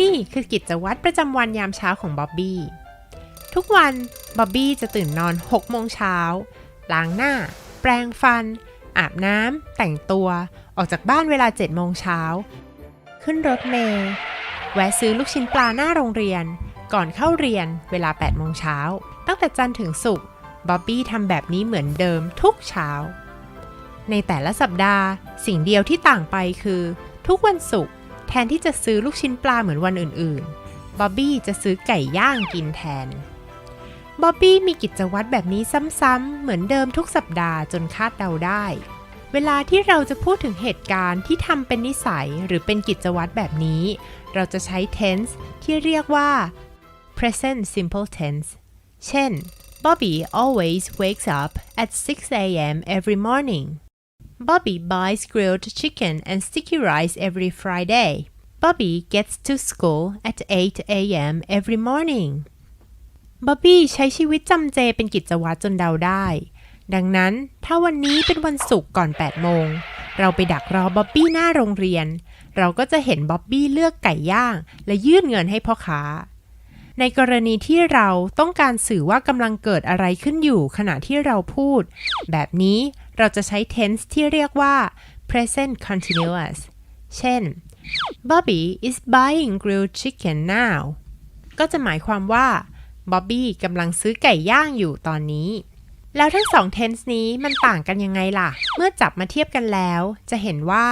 นี่คือกิจวัตรประจำวันยามเช้าของบ๊อบบี้ ทุกวันบ๊อบบี้จะตื่นนอน6โมงเช้าล้างหน้า แปรงฟัน อาบน้ำ แต่งตัว ออกจากบ้านเวลา7โมงเช้า ขึ้นรถเมล์แวะซื้อลูกชิ้นปลาหน้าโรงเรียน ก่อนเข้าเรียนเวลา8โมงเช้า ตั้งแต่จันทร์ถึงศุกร์บ๊อบบี้ทำแบบนี้เหมือนเดิมทุกเช้า ในแต่ละสัปดาห์ สิ่งเดียวที่ต่างไปคือ ทุกวันศุกร์แทนที่จะซื้อลูกชิ้นปลาเหมือนวันอื่นๆ บ๊อบบี้จะซื้อไก่ย่างกินแทน บ๊อบบี้มีกิจวัตรแบบนี้ซ้ำๆ เหมือนเดิมทุกสัปดาห์จนคาดเดาได้ เวลาที่เราจะพูดถึงเหตุการณ์ที่ทำเป็นนิสัยหรือเป็นกิจวัตรแบบนี้ เราจะใช้ tense ที่เรียกว่า present simple tense เช่น Bobby always wakes up at 6 a.m. every morning. Bobby buys grilled chicken and sticky rice every Friday. Bobby gets to school at 8 a.m. every morning. Bobby ใช้ชีวิตจำเจเป็นกิจวัตรจนเดาได้ ดังนั้นถ้าวันนี้เป็นวันศุกร์ก่อน 8 โมง เราไปดักรอบ๊อบบี้หน้าโรงเรียน เราก็จะเห็นบ๊อบบี้เลือกไก่ย่าง และยื่นเงินให้พ่อค้า ในกรณีที่เราต้องการสื่อว่ากำลังเกิดอะไรขึ้นอยู่ขณะที่เราพูด แบบนี้ เราจะใช้ tense ที่เรียกว่า present continuous เช่น Bobby is buying grilled chicken now ก็จะหมายความว่า Bobby กำลังซื้อไก่ย่างอยู่ตอนนี้ แล้วทั้งสอง tense นี้มันต่างกันยังไงล่ะ เมื่อจับมาเทียบกันแล้ว จะเห็นว่า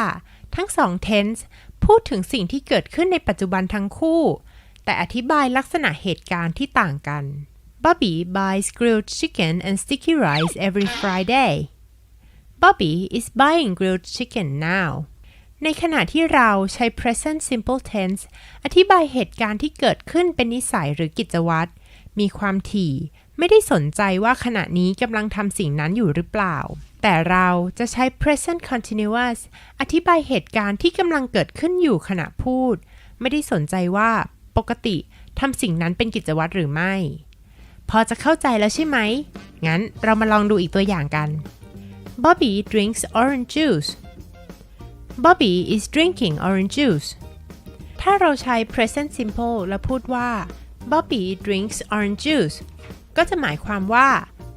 ทั้งสอง tense พูดถึงสิ่งที่เกิดขึ้นในปัจจุบันทั้งคู่ แต่อธิบายลักษณะเหตุการณ์ที่ต่างกัน Bobby buys grilled chicken and sticky rice every Friday Bobby is buying grilled chicken now ในขณะที่เราใช้ present simple tense อธิบายเหตุการณ์ที่เกิดขึ้นเป็นนิสัยหรือกิจวัตร มีความถี่ ไม่ได้สนใจว่าขณะนี้กำลังทำสิ่งนั้นอยู่หรือเปล่า แต่เราจะใช้ present continuous อธิบายเหตุการณ์ที่กำลังเกิดขึ้นอยู่ขณะพูด ไม่ได้สนใจว่าปกติทำสิ่งนั้นเป็นกิจวัตรหรือไม่ พอจะเข้าใจแล้วใช่ไหม งั้นเรามาลองดูอีกตัวอย่างกัน Bobby drinks orange juice Bobby is drinking orange juice ถ้าเราใช้ present simple และพูดว่า Bobby drinks orange juice ก็จะหมายความว่า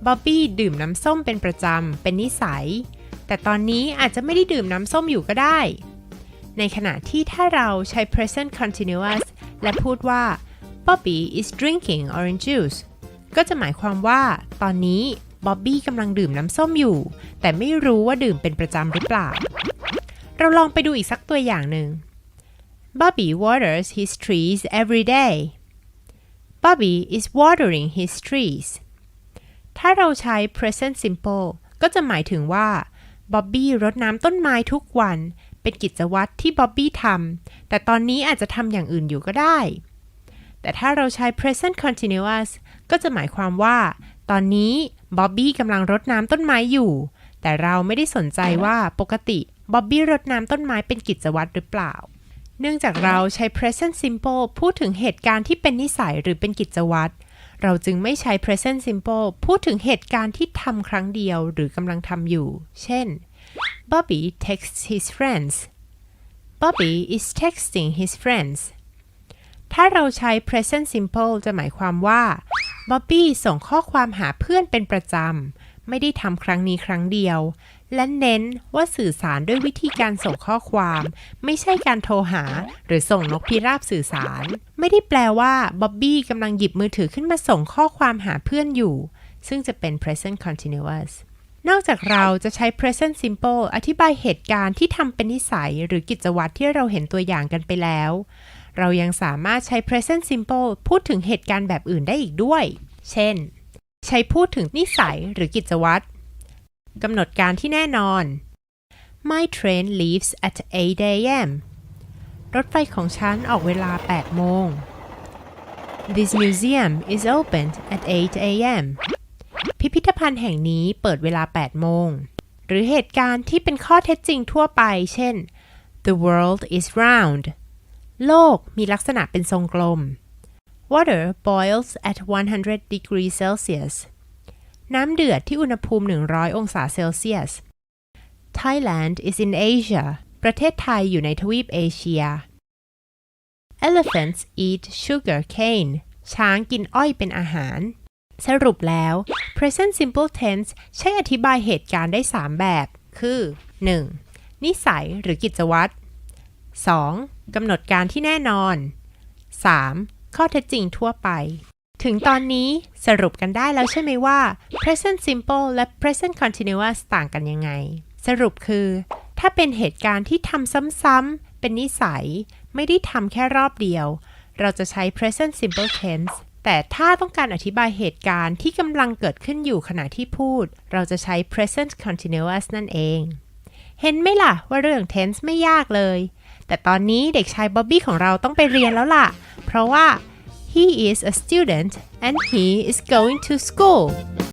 Bobby ดื่มน้ำส้มเป็นประจำ เป็นนิสัย แต่ตอนนี้อาจจะไม่ได้ดื่มน้ำส้มอยู่ก็ได้ ในขณะที่ถ้าเราใช้ present continuous และพูดว่า Bobby is drinking orange juice ก็จะหมายความว่า ตอนนี้ บ๊อบบี้กำลังดื่มน้ำส้มอยู่ แต่ไม่รู้ว่าดื่มเป็นประจำหรือเปล่า เราลองไปดูอีกสักตัวอย่างหนึ่ง Bobby waters his trees every day Bobby is watering his trees ถ้าเราใช้ present simple ก็จะหมายถึงว่าบ๊อบบี้รดน้ำต้นไม้ทุกวัน เป็นกิจวัตรที่บ๊อบบี้ทำแต่ตอนนี้อาจจะทำอย่างอื่นอยู่ก็ได้ แต่ถ้าเราใช้ present continuous ก็จะหมายความว่า ตอนนี้ บ๊อบบี้กำลังรดน้ำต้นไม้อยู่ แต่เราไม่ได้สนใจว่าปกติบ๊อบบี้รดน้ำต้นไม้เป็นกิจวัตรหรือเปล่า เนื่องจากเราใช้ present simple พูดถึงเหตุการณ์ที่เป็นนิสัยหรือเป็นกิจวัตร เราจึงไม่ใช้ present simple พูดถึงเหตุการณ์ที่ทำครั้งเดียวหรือกำลังทำอยู่ เช่น Bobby texts his friends Bobby is texting his friends ถ้าเราใช้ present simple จะหมายความว่า บ๊อบบี้ส่งข้อความหาเพื่อนเป็นประจำ ไม่ได้ทำครั้งนี้ครั้งเดียว และเน้นว่าสื่อสารด้วยวิธีการส่งข้อความ ไม่ใช่การโทรหา หรือส่งนกพิราบสื่อสาร ไม่ได้แปลว่าบ๊อบบี้กำลังหยิบมือถือขึ้นมาส่งข้อความหาเพื่อนอยู่ ซึ่งจะเป็น present continuous นอกจากเราจะใช้ present simple อธิบายเหตุการณ์ที่ทำเป็นนิสัย หรือกิจวัตรที่เราเห็นตัวอย่างกันไปแล้ว เรายังสามารถใช้ present simple พูดถึงเหตุการณ์แบบอื่นได้อีกด้วย เช่น ใช้พูดถึงนิสัยหรือกิจวัตรกำหนดการที่แน่นอน My train leaves at 8 a.m. รถไฟของฉันออกเวลา 8 โมง This museum is opened at 8 a.m. พิพิธภัณฑ์แห่งนี้เปิดเวลา 8 โมง หรือเหตุการณ์ที่เป็นข้อเท็จจริงทั่วไป เช่น The world is round โลกมีลักษณะเป็นทรงกลม Water boils at 100 degrees Celsius น้ำเดือดที่อุณหภูมิ 100 องศาเซลเซียส Thailand is in Asia ประเทศไทยอยู่ในทวีปเอเชีย Elephants eat sugar cane ช้างกินอ้อยเป็นอาหาร สรุปแล้ว present simple tense ใช้อธิบายเหตุการณ์ได้ 3 แบบ คือ 1. นิสัยหรือกิจวัตร 2. กำหนดการที่แน่นอน 3. ข้อเท็จจริงทั่วไป ถึงตอนนี้สรุปกันได้แล้วใช่ไหมว่า present simple และ present continuous ต่างกันยังไง สรุปคือ ถ้าเป็นเหตุการณ์ที่ทำซ้ำๆ เป็นนิสัย ไม่ได้ทำแค่รอบเดียว เราจะใช้ present simple tense แต่ถ้าต้องการอธิบายเหตุการณ์ที่กำลังเกิดขึ้นอยู่ขณะที่พูด เราจะใช้ present continuous นั่นเอง เห็นไหมล่ะว่าเรื่อง tense ไม่ยากเลย แต่ตอนนี้เด็กชายบ๊อบบี้ของเราต้องไปเรียนแล้วล่ะ เพราะว่า he is a student and he is going to school